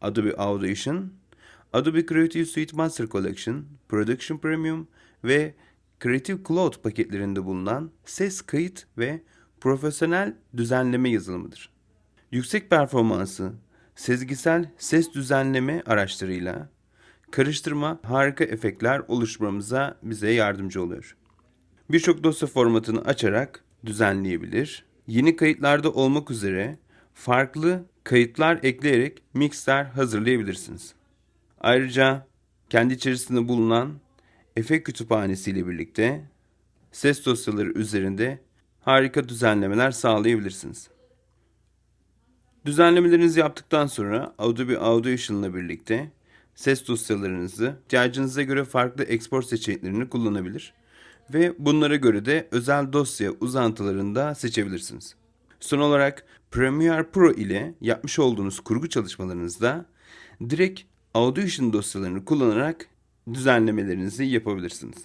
Adobe Audition, Adobe Creative Suite Master Collection, Production Premium ve Creative Cloud paketlerinde bulunan ses kayıt ve profesyonel düzenleme yazılımıdır. Yüksek performansı, sezgisel ses düzenleme araçlarıyla karıştırma harika efektler oluşturmamıza bize yardımcı oluyor. Birçok dosya formatını açarak düzenleyebilir. Yeni kayıtlarda olmak üzere farklı kayıtlar ekleyerek mixler hazırlayabilirsiniz. Ayrıca kendi içerisinde bulunan efekt kütüphanesi ile birlikte ses dosyaları üzerinde harika düzenlemeler sağlayabilirsiniz. Düzenlemelerinizi yaptıktan sonra Adobe Audition ile birlikte ses dosyalarınızı ihtiyacınıza göre farklı export seçeneklerini kullanabilir ve bunlara göre de özel dosya uzantılarını da seçebilirsiniz. Son olarak Premiere Pro ile yapmış olduğunuz kurgu çalışmalarınızda direkt Audition dosyalarını kullanarak düzenlemelerinizi yapabilirsiniz.